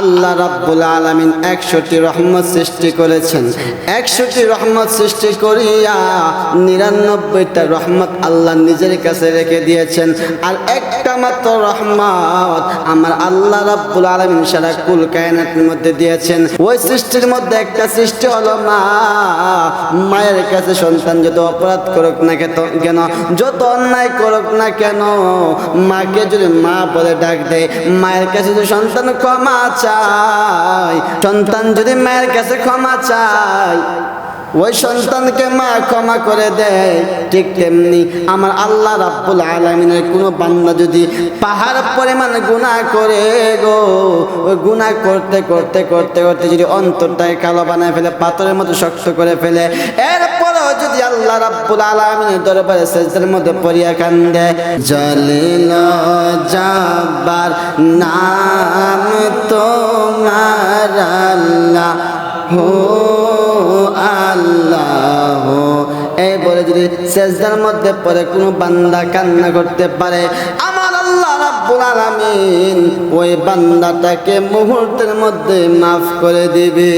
আল্লাহ রাব্বুল আলামিন একশোটি রহমত সৃষ্টি করেছেন। একশোটি রহমত সৃষ্টি করিয়া নিরানব্বইটা রহমত আল্লাহ নিজের কাছে রেখে দিয়েছেন। আর একটা মাত্র রহমত আমার আল্লাহ রাব্বুল আলামিন সারা কুল কায়নাতের মধ্যে দিয়েছেন। ওই সৃষ্টির মধ্যে একটা সৃষ্টি হলো মা। মায়ের কাছে সন্তান যত অপরাধ করুক না কেন? যত অন্যায় করুক না কেন? মাকে যদি মা বলে ডাক দেয়, মায়ের কাছে যদি সন্তান ক্ষমা চায় সন্তান যদি মায়ের কাছে ক্ষমা চায়, ওই সন্তানকে মা ক্ষমা করে দেয়। ঠিক তেমনি আমার আল্লাহ রাব্বুল আলমিনের কোনো বান্দা যদি পাহাড় পরিমাণ গুণা করে গো, ওই গুণা করতে করতে করতে করতে যদি অন্তরটাকে কালো বানায় ফেলে, পাথরের মতো শক্ত করে ফেলে, এরপরেও যদি আল্লাহ রাব্বুল আলমিনের দরবারে সেজদের মধ্যে পড়িয়া কান্দে, জলিল যাবার নাম হো আল্লাহ। এই বলে যদি শেষদার মধ্যে পরে কোনো বান্দা কান্না করতে পারে, আমার আল্লাহ রাব্বুল আলামিন ওই বান্দাটাকে মুহূর্তের মধ্যে মাফ করে দিবে।